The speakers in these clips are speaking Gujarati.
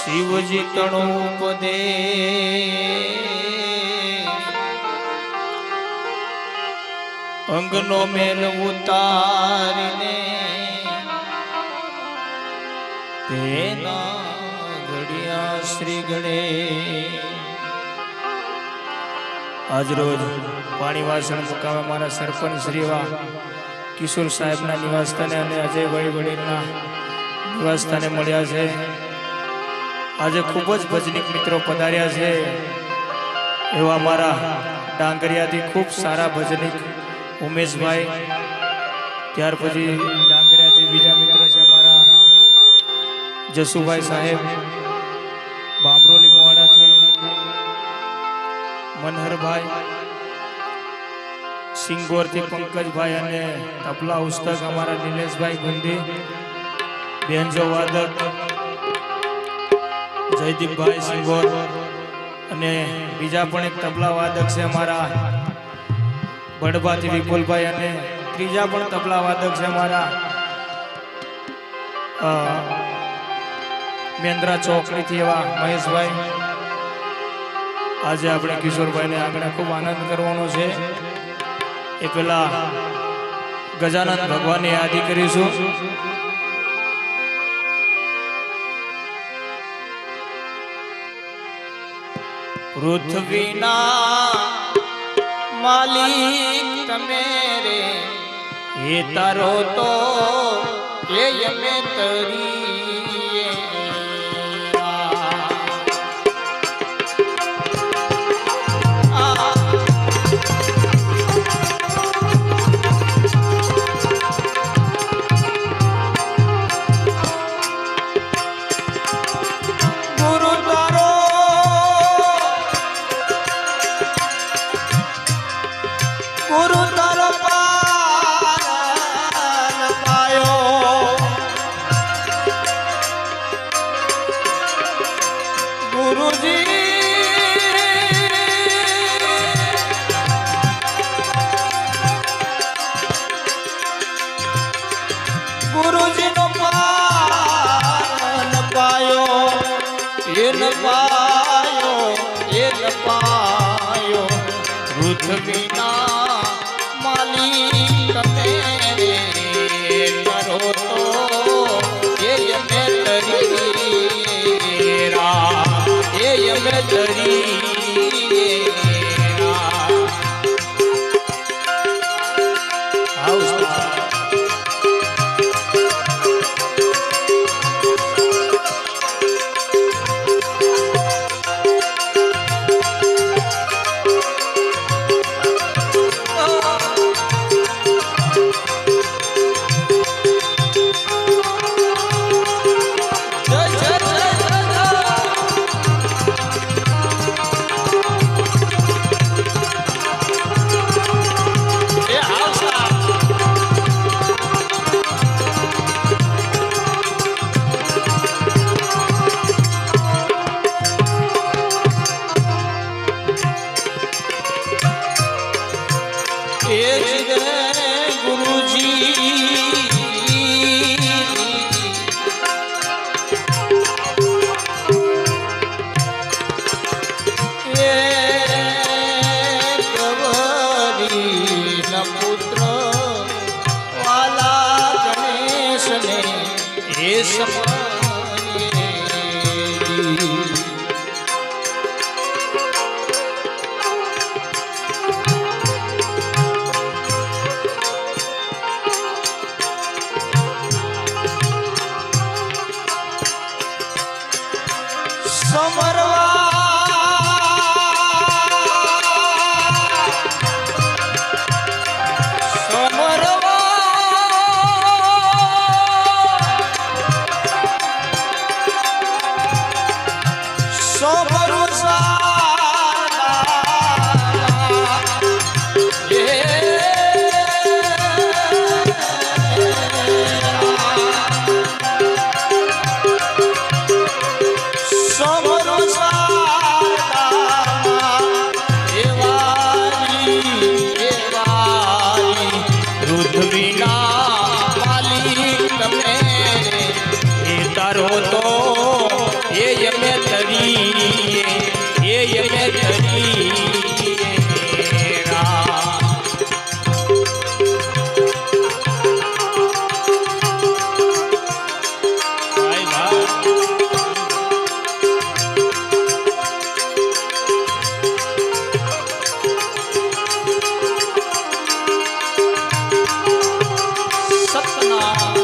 શિવજી તણો ઉપદે. અંગનો મેલ ઉતારીને તેના ઘડિયા શ્રી ગણે આજરોજ પાણી વાસણ મુકાવા મારા સરપંચ શ્રીવા કિશોર સાહેબના નિવાસસ્થાને અને અજયભાઈ વડીલના નિવાસસ્થાને મળ્યા છે. આજે ખૂબ જ ભજનિક મિત્રો પધાર્યા છે. એવા મારા ડાંગરિયાથી ખૂબ સારા ભજનિક ઉમેશભાઈ. ત્યાર પછી ડાંગરિયાથી બીજા મિત્રો છે અમારા જસુભાઈ સાહેબ. બામરોલી મોવાડાથી મનહરભાઈ. સિંગોરથી પંકજભાઈ અને તબલા ઉસ્તક અમારા નિલેશભાઈ ગુંદી બેનજો વાદક. જયદીપભાઈ સિંગોર. અને બીજા પણ એક તબલા વાદક છે અમારા બડબાથી વિપુલભાઈ અને ત્રીજા પણ તબલા વાદક છે અમારા મેન્દ્રા ચોકડીથી એવા મહેશભાઈ. આજે આપણે કિશોરભાઈને આગળ ખૂબ આનંદ કરવાનો છે. એ પેલા ગજાનંદ ભગવાનની યાદી કરીશું. પૃથ્વીના માલિક તમે રે. એ તારો તો એ અમે તરીએ એન પાયો એન પાયો પૃથ્વીના માલિક તમે રે કરો તો એ અમે તરી એ એ কৃষ্ণ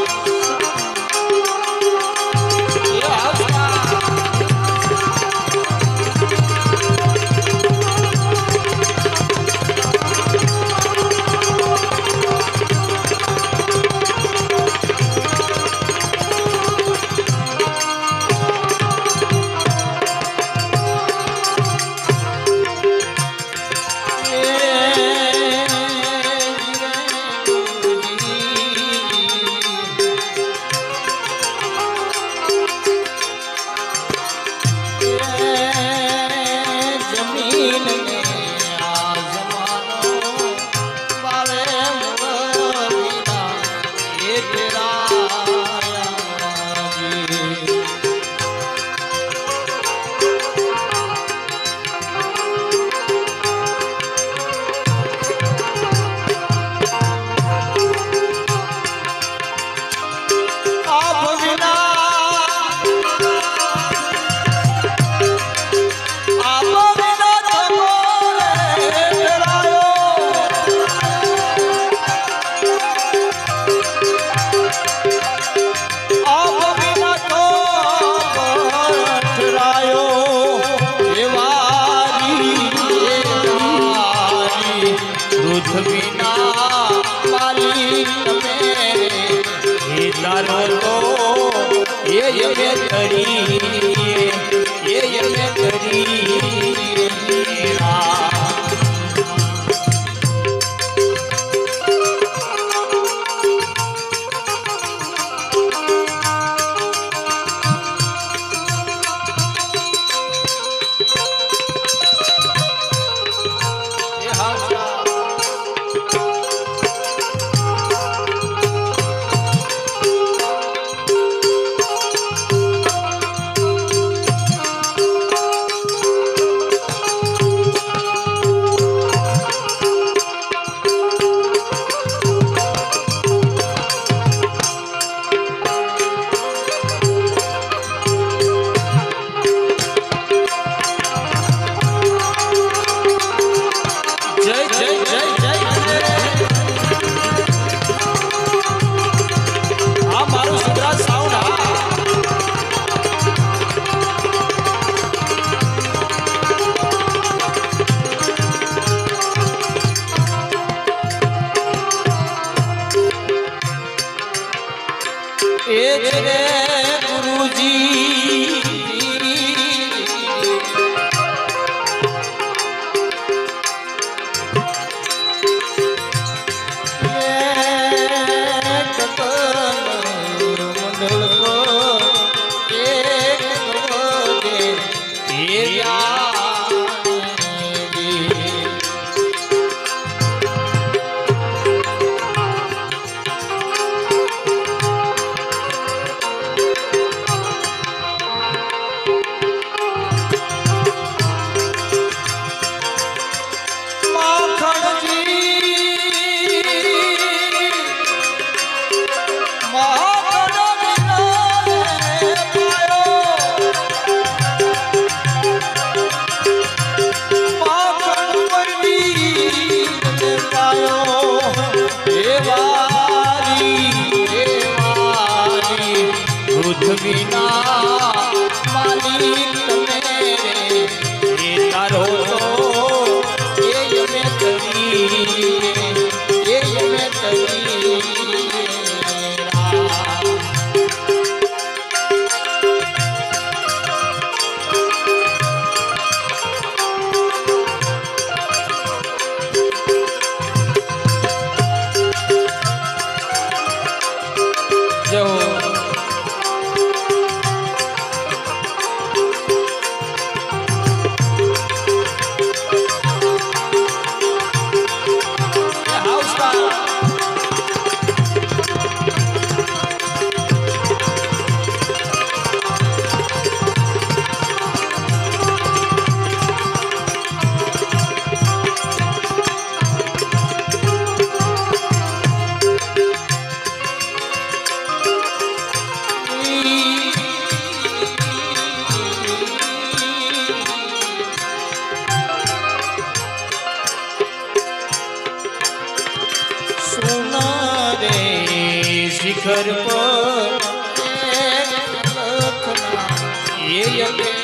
વિના માલિક એ